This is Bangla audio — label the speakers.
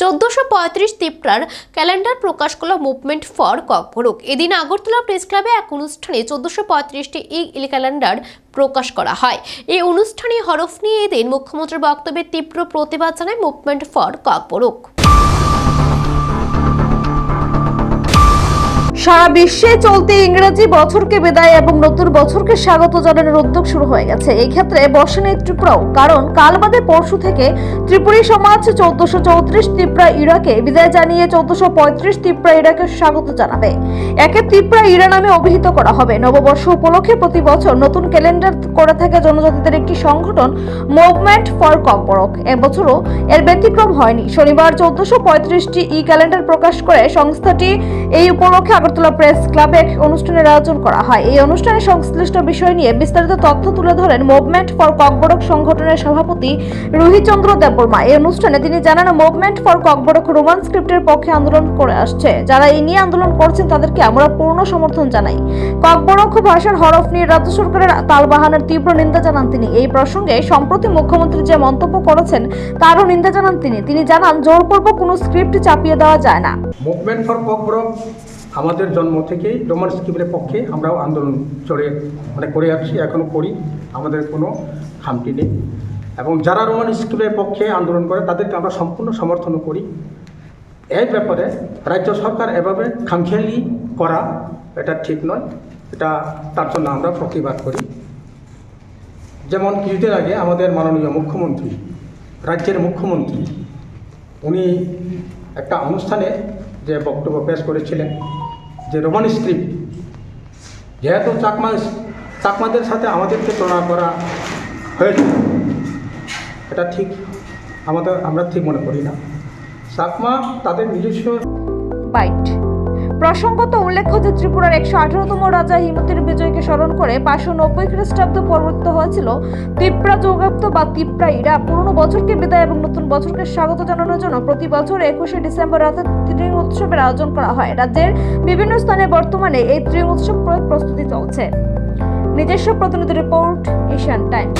Speaker 1: চোদ্দশো পঁয়ত্রিশ তিপ্রার ক্যালেন্ডার প্রকাশ করল মুভমেন্ট ফর ককবরক এদিন আগরতলা প্রেস ক্লাবে এক অনুষ্ঠানে চোদ্দশো পঁয়ত্রিশটি ই ক্যালেন্ডার প্রকাশ করা হয়। এই অনুষ্ঠানে হরফ নিয়ে এদিন মুখ্যমন্ত্রীর বক্তব্যের তীব্র প্রতিবাদ জানায় মুভমেন্ট ফর ককবরক
Speaker 2: সারা বিশ্বে চলতি ইংরেজি বছরকে বিদায় এবং নতুন বছরকে স্বাগত জানানোর উদ্যোগ শুরু হয়ে গেছে। এই ক্ষেত্রে নেই ত্রিপুরাও কারণ কাল বাদে পরশু থেকে ত্রিপুরী সমাজ চৌদ্দশো চৌত্রিশ ত্রিপুরা ইরাকে বিদায় জানিয়ে চৌদ্দশো পঁয়ত্রিশ ত্রিপুরা ইরাকে স্বাগত জানাবে। একে ত্রিপুরা ইরা নামে অভিহিত করা হবে। নববর্ষ উপলক্ষে প্রতি বছর নতুন ক্যালেন্ডার করে থাকে জনজাতিদের একটি সংগঠন, মুভমেন্ট ফর ককবরক এবছরও এর ব্যতিক্রম হয়নি। শনিবার চৌদ্দশো পঁয়ত্রিশটি ই ক্যালেন্ডার প্রকাশ করে সংস্থাটি এই উপলক্ষে আগরতলা প্রেস ক্লাবে এক অনুষ্ঠানের আয়োজন করা হয়। এই অনুষ্ঠানে সংশ্লিষ্ট বিষয় নিয়ে বিস্তারিত তথ্য তুলে ধরেন মুভমেন্ট ফর ককবরক সংগঠনের সভাপতি রুহিচন্দ্র দেববর্মা। এই অনুষ্ঠানে তিনি জানান, মুভমেন্ট ফর ককবরক রোমান স্ক্রিপ্টের পক্ষে আন্দোলন করে আসছে। যারা এই নিয়ে আন্দোলন করছেন, তাদেরকে আমরা পূর্ণ সমর্থন জানাই। ককবরক ভাষার হরফ নিয়ে রাজ্য সরকারের তালবাহানের তীব্র নিন্দা জানান তিনি। এই প্রসঙ্গে সম্প্রতি মুখ্যমন্ত্রী যে মন্তব্য করেছেন, তারও নিন্দা জানান তিনি। তিনি জানান, জোরপূর্বক কোনো স্ক্রিপ্ট চাপিয়ে দেওয়া যায় না।
Speaker 3: মুভমেন্ট ফর ককবরক আমাদের জন্ম থেকেই রোমান স্কিমের পক্ষে আমরাও আন্দোলন চড়ে মানে করে আসছি এখনও করি। আমাদের কোনো খামতি নেই। এবং যারা রোমান স্কিমের পক্ষে আন্দোলন করে, তাদেরকে আমরা সম্পূর্ণ সমর্থন করি। এই ব্যাপারে রাজ্য সরকার এভাবে খামখেয়ালি করা, এটা ঠিক নয়। এটা তার জন্য আমরা প্রতিবাদ করি। যেমন কিছুদিন আগে আমাদের মাননীয় মুখ্যমন্ত্রী, রাজ্যের মুখ্যমন্ত্রী, উনি একটা অনুষ্ঠানে যে বক্তব্য পেশ করেছিলেন, যে রোমান স্ক্রিপ্ট, যেহেতু চাকমা চাকমাদের সাথে আমাদেরকে তুলনা করা হয়েছে এটা ঠিক আমাদের, আমরা ঠিক মনে করি না। চাকমা তাদের নিজস্ব
Speaker 2: বাইট প্রসঙ্গত উল্লেখ্য যে ত্রিপুরার একশো আঠারোতম রাজা হিমতির বিজয়কে স্মরণ করে পাঁচশো নব্বই খ্রিস্টাব্দ প্রবর্তিত হয়েছিল। তিপ্রা যৌগাব্দ বা তিপ্রা ইরা পুরনো বছরকে বিদায় এবং নতুন বছরকে স্বাগত জানানোর জন্য প্রতি বছর একুশে ডিসেম্বর রাতে ত্রিং উৎসবের আয়োজন করা হয়। রাজ্যের বিভিন্ন স্থানে বর্তমানে এই ত্রিং উৎসব প্রস্তুতি চলছে। নিজস্ব প্রতিনিধি রিপোর্ট, এশিয়ান টাইমস।